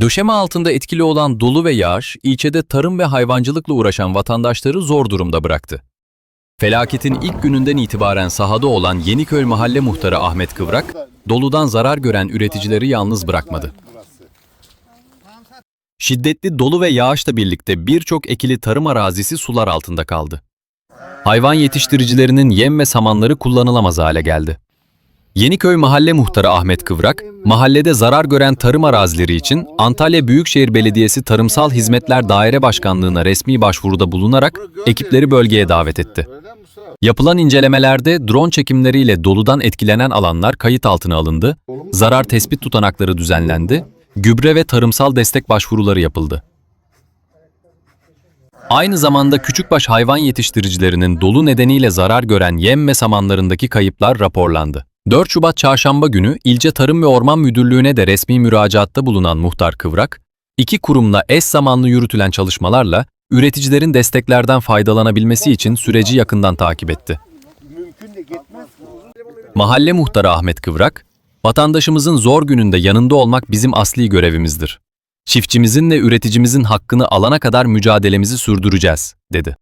Döşeme altında etkili olan dolu ve yağış, ilçede tarım ve hayvancılıkla uğraşan vatandaşları zor durumda bıraktı. Felaketin ilk gününden itibaren sahada olan Yeniköy Mahalle Muhtarı Ahmet Kıvrak, doludan zarar gören üreticileri yalnız bırakmadı. Şiddetli dolu ve yağışla birlikte birçok ekili tarım arazisi sular altında kaldı. Hayvan yetiştiricilerinin yem ve samanları kullanılamaz hale geldi. Yeniköy Mahalle Muhtarı Ahmet Kıvrak, mahallede zarar gören tarım arazileri için Antalya Büyükşehir Belediyesi Tarımsal Hizmetler Daire Başkanlığı'na resmi başvuruda bulunarak ekipleri bölgeye davet etti. Yapılan incelemelerde drone çekimleriyle doludan etkilenen alanlar kayıt altına alındı, zarar tespit tutanakları düzenlendi, gübre ve tarımsal destek başvuruları yapıldı. Aynı zamanda küçükbaş hayvan yetiştiricilerinin dolu nedeniyle zarar gören yem ve samanlarındaki kayıplar raporlandı. 4 Şubat Çarşamba günü İlçe Tarım ve Orman Müdürlüğü'ne de resmi müracaatta bulunan Muhtar Kıvrak, iki kurumla eş zamanlı yürütülen çalışmalarla üreticilerin desteklerden faydalanabilmesi için süreci yakından takip etti. Mahalle Muhtarı Ahmet Kıvrak, vatandaşımızın zor gününde yanında olmak bizim asli görevimizdir. Çiftçimizin ve üreticimizin hakkını alana kadar mücadelemizi sürdüreceğiz, dedi.